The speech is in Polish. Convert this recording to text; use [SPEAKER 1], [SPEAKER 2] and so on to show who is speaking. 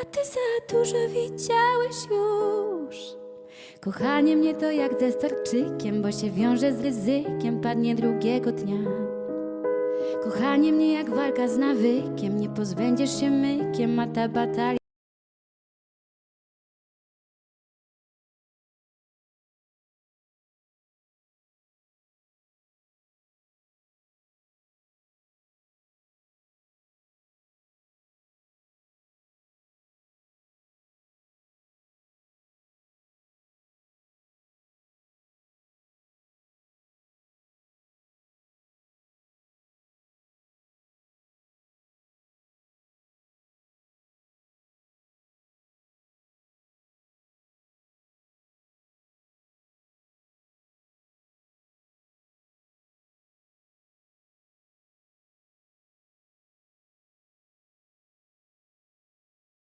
[SPEAKER 1] a ty za dużo widziałeś już. Kochanie mnie to jak ze starczykiem, bo się wiąże z ryzykiem, padnie drugiego dnia. Kochanie mnie jak walka z nawykiem, nie pozbędziesz się mykiem, a ta batalia